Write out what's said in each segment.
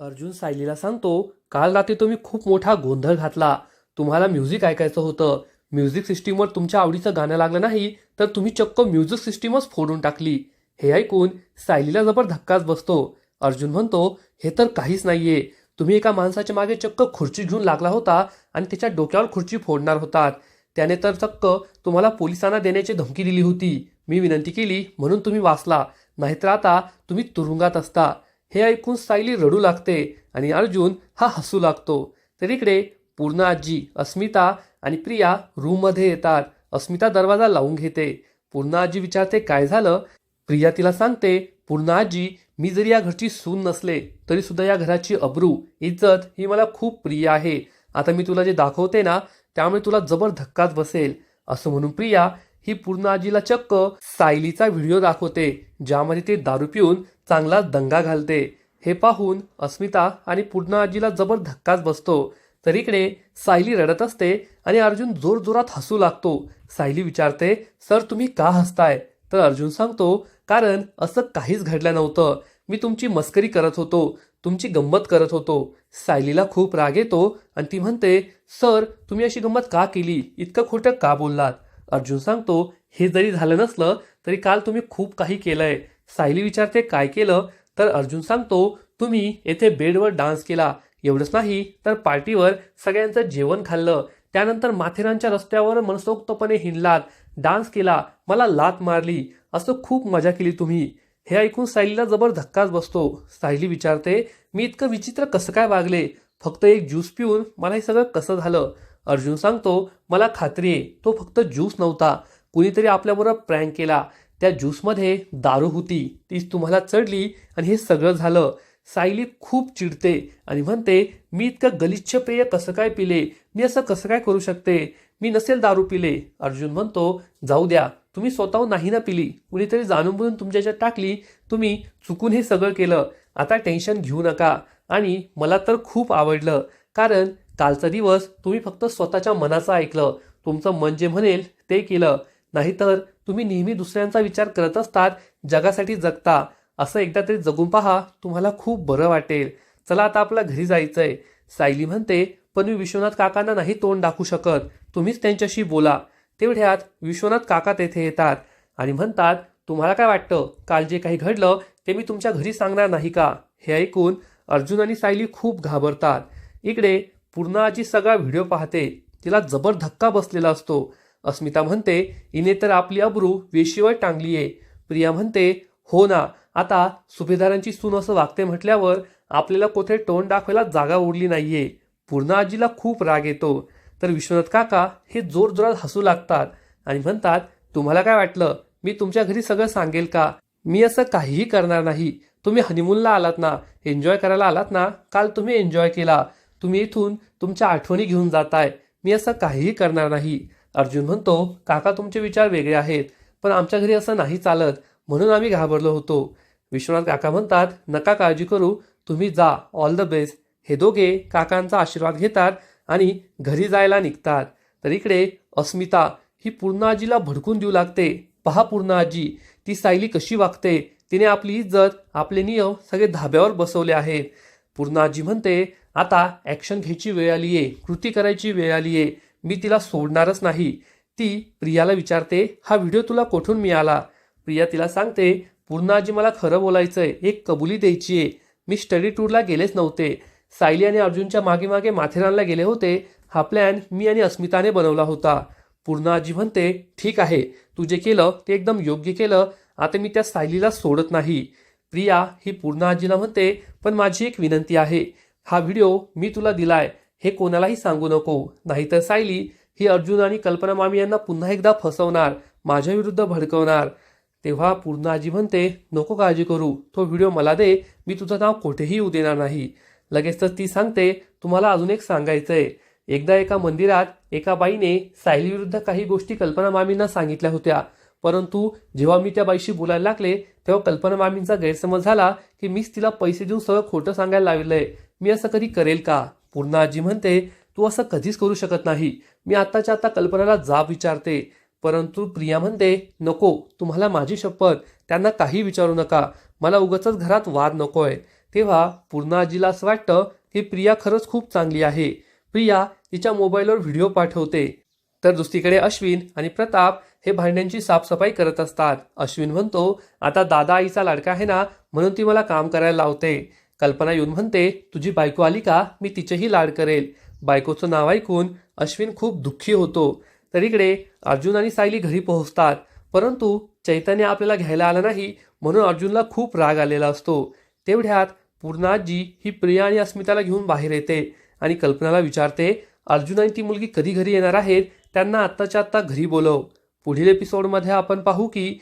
अर्जुन सायलीला सांगतो काल रात्री तुम्ही खूप मोठा गोंधळ घातला. तुम्हाला म्युझिक ऐकायचं होतं. म्युझिक सिस्टीमवर तुमच्या आवडीचं गाणं लागलं नाही तर तुम्ही चक्क म्युझिक सिस्टीमच फोडून टाकली. हे ऐकून सायलीला जबर धक्काच बसतो. अर्जुन म्हणतो हे तर काहीच नाहीये. तुम्ही एका माणसाच्या मागे चक्क खुर्ची घेऊन लागला होता आणि त्याच्या डोक्यावर खुर्ची फोडणार होतात. त्याने तर चक्क तुम्हाला पोलिसांना देण्याची धमकी दिली होती. मी विनंती केली म्हणून तुम्ही वाचला. नाहीतर आता तुम्ही तुरुंगात असता. हे ऐकून सायली रडू लागते आणि अर्जुन हा हसू लागतो. तर इकडे पूर्ण आजी अस्मिता आणि प्रिया रूममध्ये येतात. अस्मिता दरवाजा लावून घेते. पूर्ण आजी विचारते काय झालं? प्रिया तिला सांगते पूर्ण आजी मी जरी या घरची सून नसले तरी सुद्धा या घराची अब्रू इज्जत ही मला खूप प्रिय आहे. आता मी तुला जे दाखवते ना त्यामुळे तुला जबर धक्काच बसेल. असं म्हणून प्रिया ही पूर्ण आजीला चक्क सायलीचा व्हिडिओ दाखवते ज्यामध्ये ते दारू पिऊन चांगला दंगा घालते. हे पाहून अस्मिता आणि पूर्ण आजीला जबर धक्काच बसतो. तर इकडे सायली रडत असते आणि अर्जुन जोरजोरात हसू लागतो. सायली विचारते सर तुम्ही का हसताय? तर अर्जुन सांगतो कारण असं काहीच घडलं नव्हतं. मी तुमची मस्करी करत होतो तुमची गंमत करत होतो. सायलीला खूप राग येतो आणि ती म्हणते सर तुम्ही अशी गंमत का केली? इतकं खोटं का बोललात? अर्जुन सांगतो हे जरी झालं नसलं तरी काल तुम्ही खूप काही केलंय. सायली विचारते काय केलं? तर अर्जुन सांगतो तुम्ही येथे बेडवर डान्स केला. एवढंच नाही तर पार्टीवर सगळ्यांचं जेवण खाल्लं. त्यानंतर माथेरानच्या रस्त्यावर मनसोक्तपणे हिंडलात. डान्स केला. मला लात मारली. असं खूप मजा केली तुम्ही. हे ऐकून सायलीला जबर धक्काच बसतो. सायली विचारते मी इतकं विचित्र कसं काय वागले? फक्त एक ज्यूस पिऊन मला हे सगळं कसं झालं? अर्जुन सांगतो मला खात्री आहे तो फक्त ज्यूस नव्हता. कुणीतरी आपल्याबरोबर प्रँक केला. त्या ज्यूसमध्ये दारू होती. तीच तुम्हाला चढली आणि हे सगळं झालं. सायली खूप चिडते आणि म्हणते मी इतकं गलिच्छ पेय कसं काय पिले? मी असं कसं काय करू शकते? मी नसेल दारू पिले. अर्जुन म्हणतो जाऊ द्या. तुम्ही स्वतःहून नाही ना पिली. कुणीतरी जाणून बुजून तुमच्या टाकली. तुम्ही चुकून हे सगळं केलं. आता टेन्शन घेऊ नका. आणि मला तर खूप आवडलं कारण कालचा दिवस तुम्ही फक्त स्वतःच्या मनाचं ऐकलं. तुमचं मन जे म्हणेल ते केलं. नाहीतर तुम्ही नेहमी दुसऱ्यांचा विचार करत असतात जगासाठी जगता. असं एकदा तरी जगून पहा तुम्हाला खूप बरं वाटेल. चला आता आपल्या घरी जायचंय. सायली म्हणते पण मी विश्वनाथ काकांना नाही तोंड दाखवू शकत. तुम्हीच त्यांच्याशी बोला. तेवढ्यात विश्वनाथ काका तेथे येतात. आणि म्हणतात तुम्हाला काय वाटतं? काल जे काही घडलं ते मी तुमच्या घरी सांगणार नाही का? हे ऐकून अर्जुन आणि सायली खूप घाबरतात. इकडे पूर्ण आजी सगळा व्हिडिओ पाहते तिला जबर धक्का बसलेला असतो. अस्मिता म्हणते इने तर आपली अब्रू वेशीवर टांगली आहे. प्रिया म्हणते हो ना आता सुभेदारांची सून असं वागते म्हटल्यावर आपल्याला कोठे तोंड दाखवायला जागा उरली नाहीये. पूर्ण आजीला खूप राग येतो. तर विश्वनाथ काका हे जोरजोरात हसू लागतात आणि म्हणतात तुम्हाला काय वाटलं? मी तुमच्या घरी सगळं सांगेल का? मी असं काहीही करणार नाही. तुम्ही हनीमूनला आलात ना? एन्जॉय करायला आलात ना? काल तुम्ही एन्जॉय केला. तुम्ही इथून तुमच्या आठवणी घेऊन जाताय. मी असं काहीही करणार नाही. अर्जुन म्हणतो काका तुमचे विचार वेगळे आहेत पण आमच्या घरी असं नाही चालत. म्हणून आम्ही घाबरलो होतो. विश्वनाथ काका म्हणतात नका काळजी करू. तुम्ही जा. ऑल द बेस्ट हे दोघे काकांचा आशीर्वाद घेतात आणि घरी जायला निघतात. तर इकडे अस्मिता ही पूर्ण आजीला भडकून देऊ लागते. पहा पूर्ण आजी ती सायली कशी वागते. तिने आपली इज्जत आपले नियम सगळे धाब्यावर बसवले आहेत. पूर्ण आजी म्हणते आता ॲक्शन घ्यायची वेळ आली आहे कृती करायची वेळ आली आहे. मी तिला सोडणारच नाही. ती प्रियाला विचारते हा व्हिडिओ तुला कोठून मिळाला? प्रिया तिला सांगते पूर्ण आजी मला खरं बोलायचं आहे एक कबुली द्यायची आहे. मी स्टडी टूरला गेलेच नव्हते. सायली आणि अर्जुनच्या मागे मागे माथेरानला गेले होते. हा प्लॅन मी आणि अस्मिताने बनवला होता. पूर्ण आजी म्हणते ठीक आहे. तू जे केलं ते एकदम योग्य केलं. आता मी त्या सायलीला सोडत नाही. प्रिया ही पूर्ण आजीला म्हणते पण माझी एक विनंती आहे. हा व्हिडिओ मी तुला दिलाय हे कोणालाही सांगू नको. नाहीतर सायली ही अर्जुन आणि कल्पना मामी यांना पुन्हा एकदा फसवणार माझ्या विरुद्ध भडकवणार. तेव्हा पूर्ण आजी म्हणते नको काळजी करू तो व्हिडिओ मला दे मी तुझं नाव कोठेही येऊ देणार नाही. लगेच तर ती सांगते तुम्हाला अजून एक सांगायचंय. एकदा एका मंदिरात एका बाईने सायली विरुद्ध काही गोष्टी कल्पना मामींना सांगितल्या होत्या. परंतु जेव्हा मी त्या बाईशी बोलायला लागले तेव्हा कल्पना मामींचा गैरसमज झाला की मीच तिला पैसे देऊन सगळं खोटं सांगायला लावलंय. मी असं कधी करेल का? पूर्ण आजी म्हणते तू असं कधीच करू शकत नाही. मी आत्ताच्या आता कल्पनाला जाब विचारते. परंतु प्रिया म्हणते नको तुम्हाला माझी शपथ. त्यांना काही विचारू नका. मला उगच घरात वाद नकोय. तेव्हा पूर्णा आजीला असं वाटतं की प्रिया खरंच खूप चांगली आहे. प्रिया तिच्या मोबाईलवर व्हिडिओ पाठवते. तर दुसरीकडे अश्विन आणि प्रताप हे भांड्यांची साफसफाई करत असतात. अश्विन म्हणतो आता दादा आईचा लाडका आहे ना म्हणून ती मला काम करायला लावते. कल्पना येऊन म्हणते तुझी बायको आली का? मी तिचेही लाड करेल. बायकोचं नाव ऐकून अश्विन खूप दुःखी होतो. तर इकडे अर्जुन आणि सायली घरी पोहोचतात. परंतु चैतन्य आपल्याला घ्यायला आला नाही म्हणून अर्जुनला खूप राग आलेला असतो. तेवढ्यात पूर्णाजी ही प्रिया आणि अस्मिताला घेऊन बाहेर येते आणि कल्पनाला विचारते अर्जुन आणि ती मुलगी कधी घरी येणार आहेत? त्यांना आत्ताच्या आत्ता घरी बोलव. पुढील एपिसोडमध्ये आपण पाहू की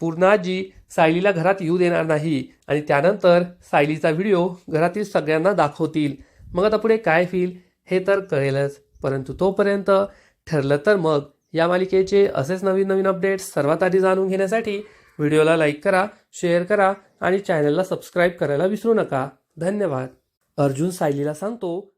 पूर्णाजी सायलीला घरात येऊ देणार नाही आणि त्यानंतर सायलीचा व्हिडिओ घरातील सगळ्यांना दाखवतील. मग आता पुढे काय होईल हे तर कळेलच परंतु तोपर्यंत ठरलं तर मग या मालिकेचे असेच नवीन नवीन अपडेट्स सर्वात आधी जाणून घेण्यासाठी व्हिडिओला लाईक करा शेअर करा आणि चॅनलला सबस्क्राईब करायला विसरू नका. धन्यवाद. अर्जुन सायलीला सांगतो